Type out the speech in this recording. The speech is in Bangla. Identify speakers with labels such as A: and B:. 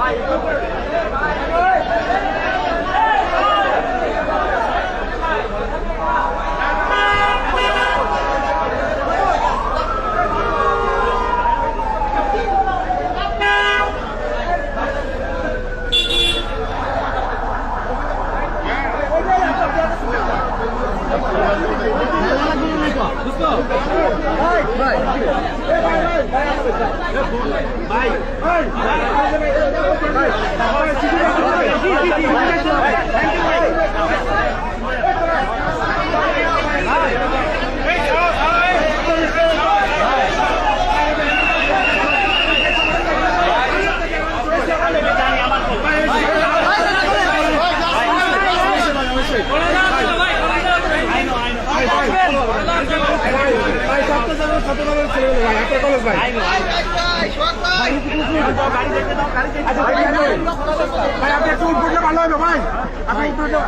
A: ভাই ¡Vamos! আপনি একটু উঠলে ভালো হবে ভাই। আপনি একটু উঠলে